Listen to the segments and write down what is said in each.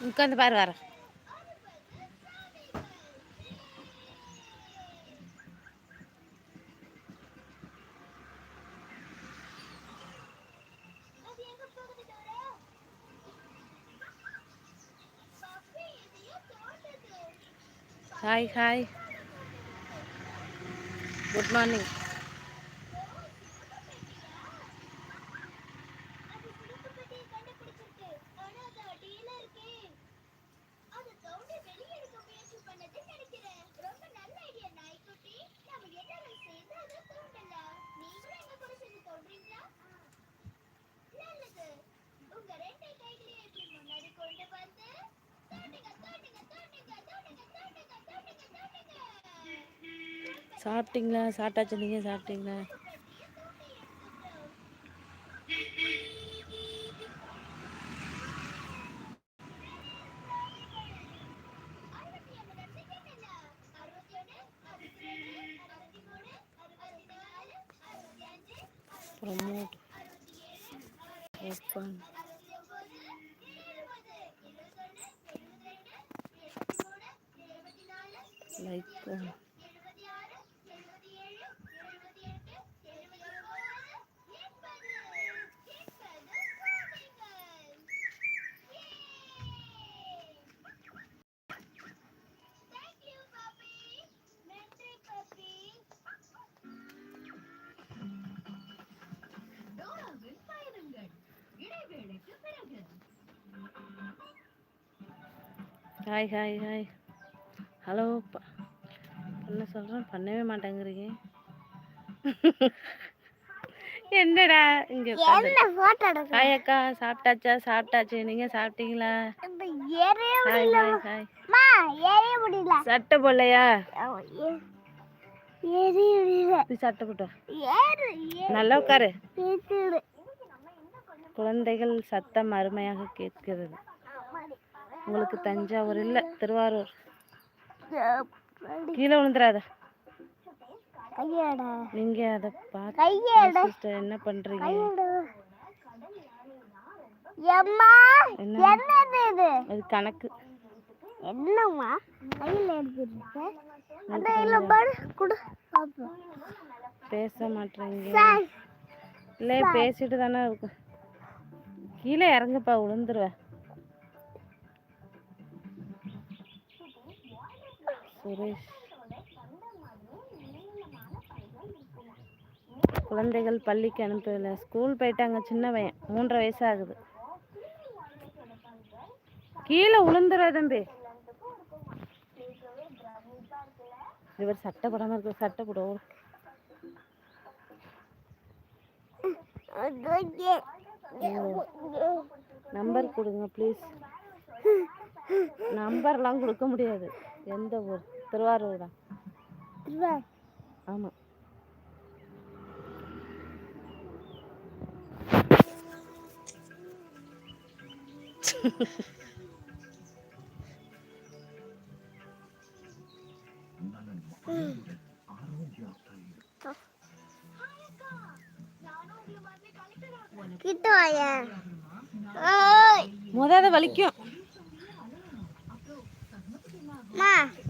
உட்காந்து பாரு வர ஹாய் ஹாய் குட் மார்னிங் சாப்பிட்டீங்களா? சாப்பிட்டாச்சு நீங்கள் சாப்பிட்டீங்களா? அறுபத்தி ஒன்று ரெண்டு ஹாய் ஹாய் ஹாய் ஹலோ பண்ண சொல்கிறேன் பண்ணவே மாட்டேங்கிறீங்க. என்னடா இங்கே ஹாய் அக்கா சாப்பிட்டாச்சா? சாப்பிட்டாச்சு. நீங்கள் சாப்பிட்டீங்களா? ஹாய் ஹாய் ஹாய் சட்டை போடலையா? சட்டை போட்டோ நல்லா உட்காரு. குழந்தைகள் சத்தம் அருமையாக கேட்கிறது. உங்களுக்கு தஞ்சாவூர் இல்லை திருவாரூர் கீழே விழுந்துடாத நீங்க அதை பார்த்து சிஸ்டர் என்ன பண்றீங்க? அது கணக்கு. என்னம்மா? கையில பேச மாட்டேங்க இல்லை பேசிட்டு தானே இருக்கும் கீழே இறங்குப்பா விழுந்துருவ. சுரேஷ். குழந்தைகள் பள்ளிக்கு அனுப்பவில்லை ஸ்கூல் போயிட்டாங்க சின்ன பையன் மூன்றரை வயசு ஆகுது கீழே விழுந்துருவ தம்பி. இவர் சட்டை போடாம இருக்கு. சட்டை போடுவோம் நம்பர் கொடுங்க ப்ளீஸ் நம்பர்லாம் கொடுக்க முடியாது. எந்த ஊர் திருவாரூர் தான் ஆமாம் கிட்ட வாயா ஓய் முத வலிக்கும் மா ம் நீ கண்ணு விட ம் இருக்கும்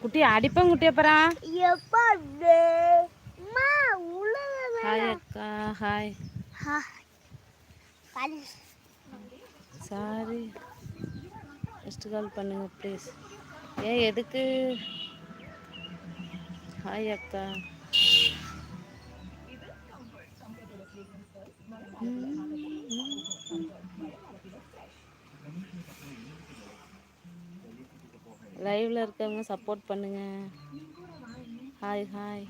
குட்டி அடிப்பேன் குட்டி அப்புறம் எப்பா மா உள்ள ஹாய் அக்கா ஹாய் சாரி. நெக்ஸ்ட் கால் பண்ணுங்க ப்ளீஸ் ஏன் எதுக்கு? ஹாய் அக்கா. லைவ்ல இருக்கவங்க சப்போர்ட் பண்ணுங்க. ஹாய் ஹாய்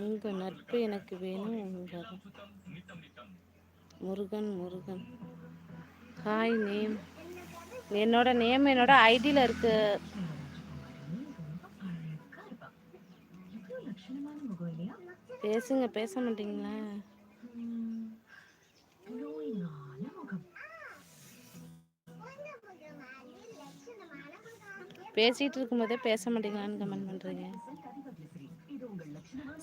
உங்கள் நட்பு எனக்கு வேணும் உங்கள் முருகன் முருகன். ஹாய் நேம் என்னோட நேம் என்னோட ஐடியில் இருக்கு. பேசுங்க பேச மாட்டீங்களா? பேசிகிட்டு இருக்கும்போதே பேச மாட்டேங்களான்னு கமெண்ட் பண்ணுறீங்க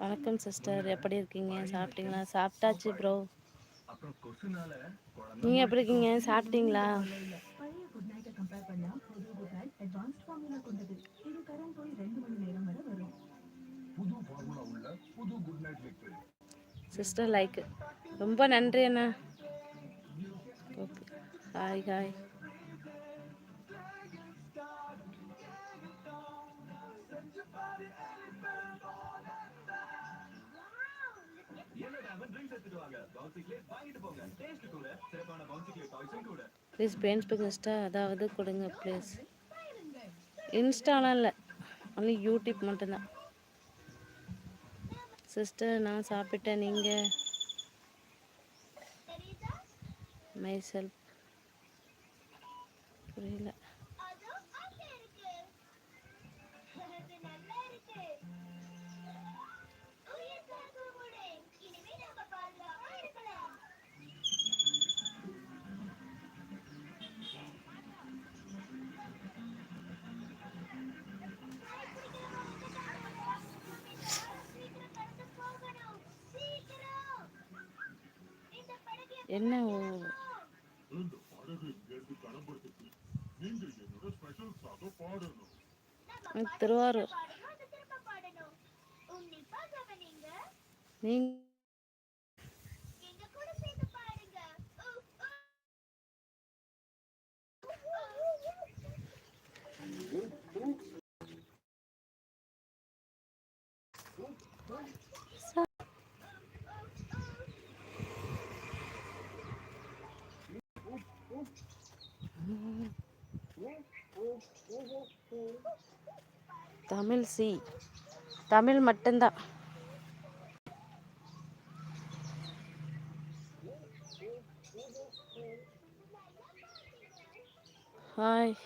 வணக்கம் சிஸ்டர் எப்படி இருக்கீங்க? சாப்பிட்டீங்களா? சாப்பிட்டாச்சு ப்ரோ நீங்க எப்படி இருக்கீங்க? சாப்பிட்டீங்களா? சிஸ்டர் லைக் ரொம்ப நன்றி அண்ணா. Hi hi please fans back Insta அதாவது கொடுங்க ப்ளீஸ் இன்ஸ்டாலாம் இல்லை. ஒன்லி யூடியூப் மட்டும்தான். சிஸ்டர் நான் சாப்பிட்டேன். நீங்கள் மை செல்ஃப் புரியல. என்ன இந்த பாடலை திருவாரூர். நீங்க தமிழ் சி. தமிழ் மட்டும்தான். ஹாய்.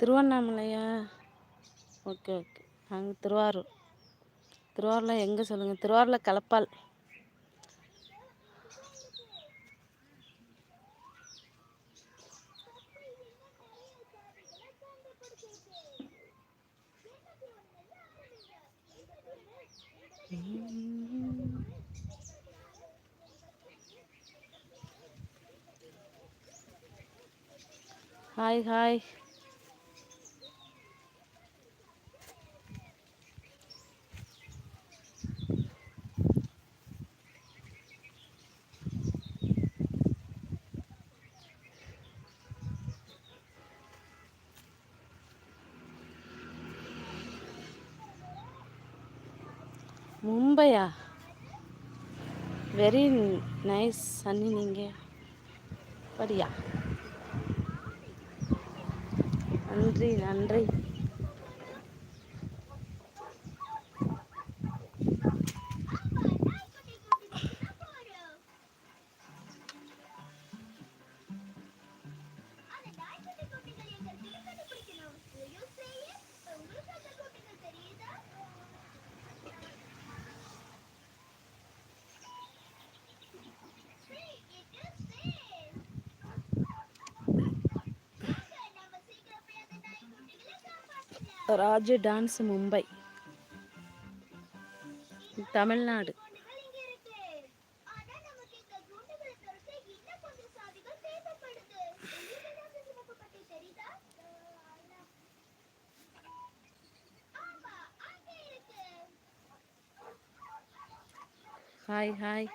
திருவண்ணாமலையா? Okay okay. நாங்கள் திருவாரூர். திருவாரூரில் எங்கே சொல்லுங்கள் திருவாரூரில் கலப்பால். Hi hi. மும்பையா? Very nice Sunny நீங்கள் படியா நன்றி நன்றி. Raju dance Mumbai. Tamil Nadu. Hi hi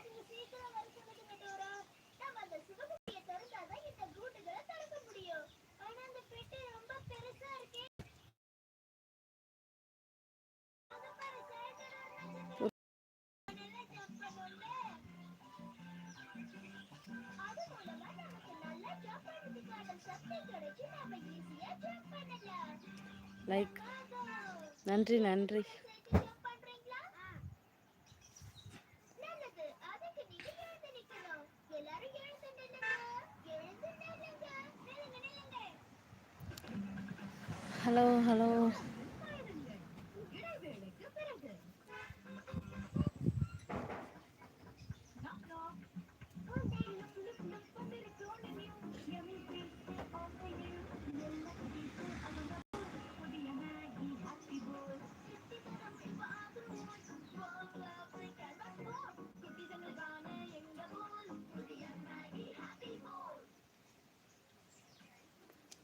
like நன்றி நன்றி. ஹலோ ஹலோ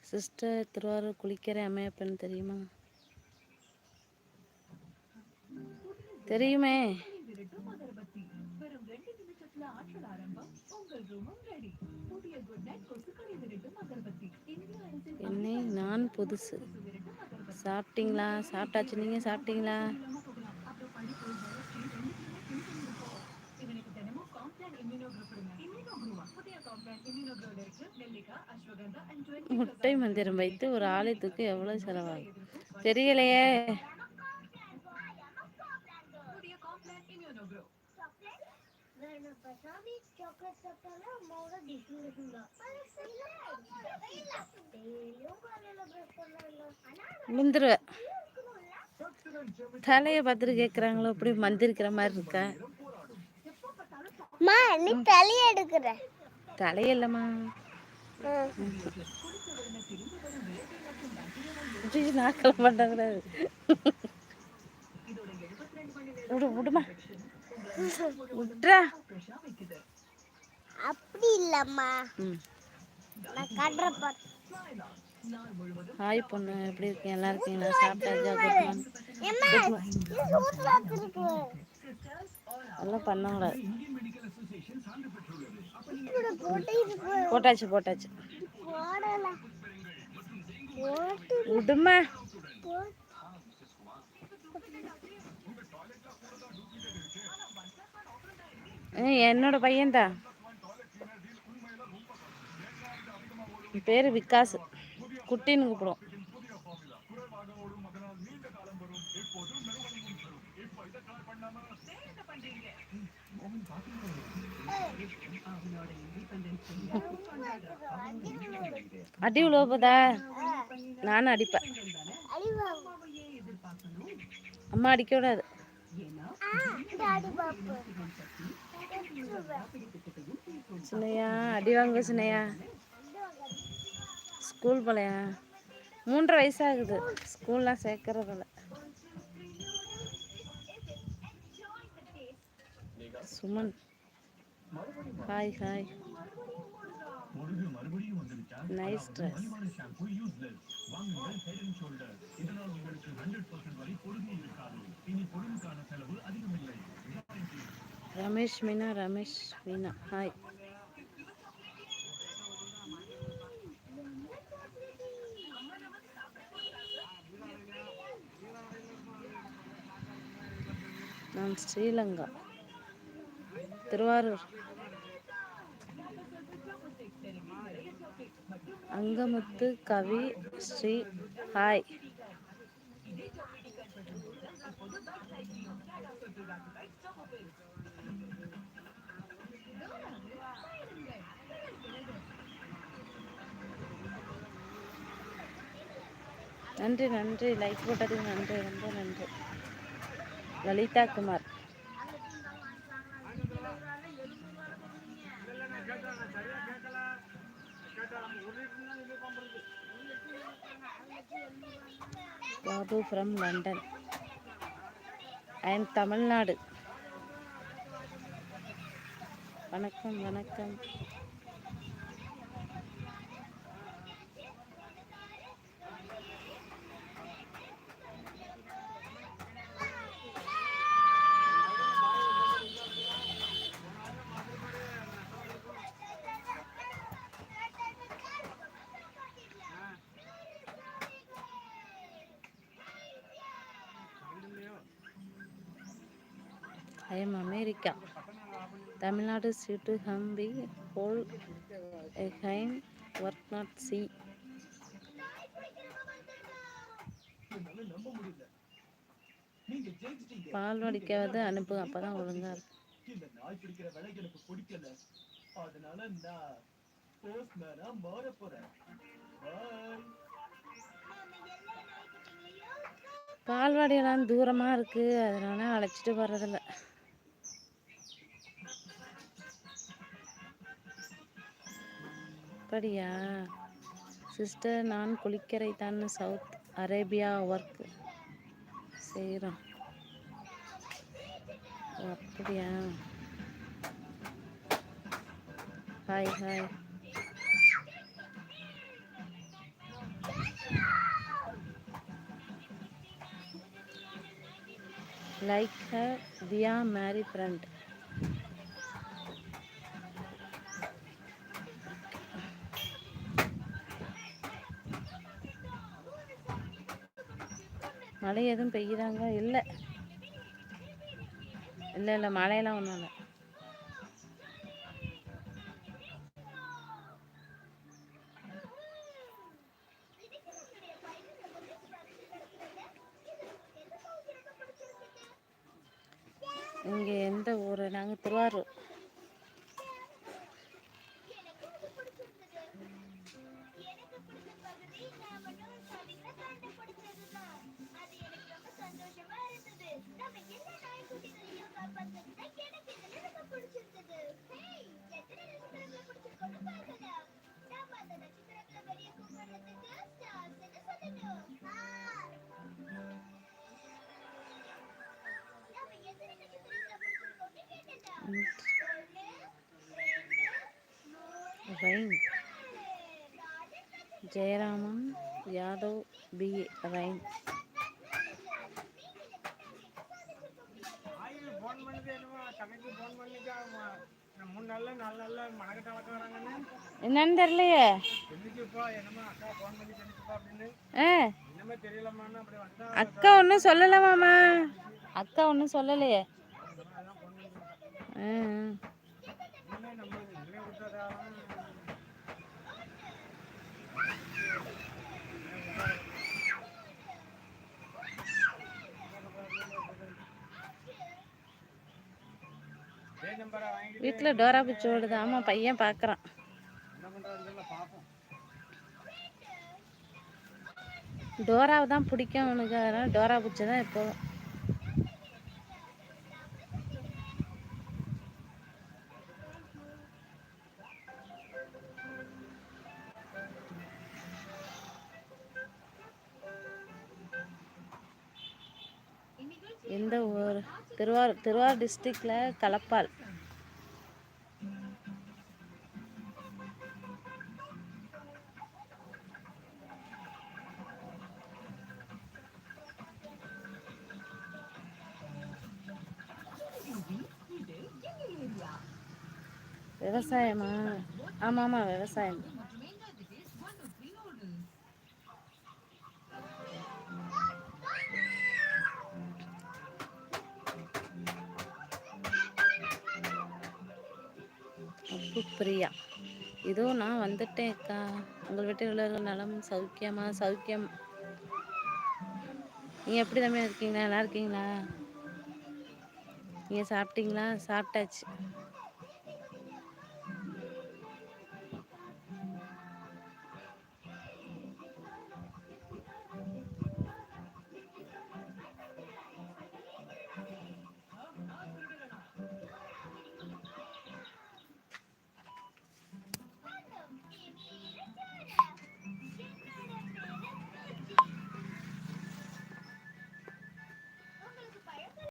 சிஸ்டர் திருவாரூர் குளிக்கிற அம்மையப்பன் தெரியுமா? தெரியுமே. என்னை நான் புதுசு. சாப்பிட்டீங்களா? சாப்பிட்டாச்சு. நீங்கள் சாப்பிட்டீங்களா? முட்டை மந்திரம் வைத்து ஒரு ஆலயத்துக்கு எவ்வளோ செலவாகும்? தெரியலையே. புதிய தலைய தலையை பார்த்துட்டு கேட்குறாங்களோ இப்படி மந்திரிக்கிற மாதிரி இருக்க? நீ தலைய எடுக்கிற. தலையில்லம்மா நாக்கள் பண்ணக்கூடாது விடு விடுமா. விட்றா. அப்படி இல்லம்மா. நான் கடுறப்ப ஹாய் பொண்ணு எப்படி இருக்கீங்க? நல்லா இருக்கீங்களா? சாப்பிட்டாச்சா அதெல்லாம் பண்ணக்கூடாது போட்டாச்சு போட்டாச்சு. விடுமா என்னோட பையன்தான் பேர் விகாஸ். குட்டின்னு கூப்பிடுவோம். அடி விழுவ போதா நானும் அடிப்பேன். அம்மா அடிக்க கூடாது சின்னையா அடி வாங்க சின்னையா? ஸ்கூல் போலையா? மூன்றரை வயசாகுது. ஸ்கூல்லாம் சேர்க்கறதில்ல Suman. Hi hi nice dress Ramesh Meena Ramesh Meena. Hi நான் ஸ்ரீலங்கா. திருவாரூர். அங்கமுத்து கவி ஸ்ரீ ஹாய். நன்றி நன்றி. லைக் போட்டதுக்கு நன்றி ரொம்ப நன்றி. Lalitha Kumar. Babu from London I am Tamil Nadu வணக்கம் வணக்கம் ஐ எம் அமெரிக்கா தமிழ்நாடு சீட்டு ஹம்பி ஹோல் ஹைம் ஒர்க் நாட் சி. பால் வடிக்காத அனுப்பு. அப்பதான் ஒழுங்கா பால்வாடியெல்லாம் தூரமாக இருக்குது அதனால் அழைச்சிட்டு வர்றதில்லை. அப்படியா? சிஸ்டர் நான் குளிக்கரை தான் சவுத் அரேபியா ஒர்க் செய்கிறோம் ஓ அப்படியா? ஹாய் ஹாய் like தியா மேரி ஃப்ரெண்ட் மழை எதுவும் பெய்யுதாங்க? இல்லை. இல்லை இல்லை மழையெல்லாம் ஒன்றும் இல்லை. இங்கே எந்த ஊர்? நாங்கள் திருவாரூர். தெரிஞ்சுப்பா அப்படின்னு. ஆ என்னமே தெரியலம்மான்னு அப்படி வந்தா அக்கா ஒன்றும் சொல்லலை மாமா. அக்கா ஒன்றும் சொல்லலையே. வீட்டில் டோரா பிச்சு ஓடுது. ஆமாம் பையன் பார்க்குறான் டோராவை தான் பிடிக்கும் அவனுக்கு. அதனால் டோரா பிச்சு தான் எப்போதும் எந்த ஊர்? திருவாரூர் திருவாரூர் டிஸ்ட்ரிக்டில் கலப்பால் விவசாயமா? ஆமாம் ஆமாம் விவசாயம். அப்பு பிரியா. இதோ நான் வந்துட்டேன் அக்கா. உங்கள் வீட்டில் உள்ளவர்கள் நலம் சௌக்கியமா சௌக்கியம். நீங்கள் எப்படி தம்பி இருக்கீங்களா? நல்லா இருக்கீங்களா? நீங்கள் சாப்பிட்டீங்களா? சாப்பிட்டாச்சு.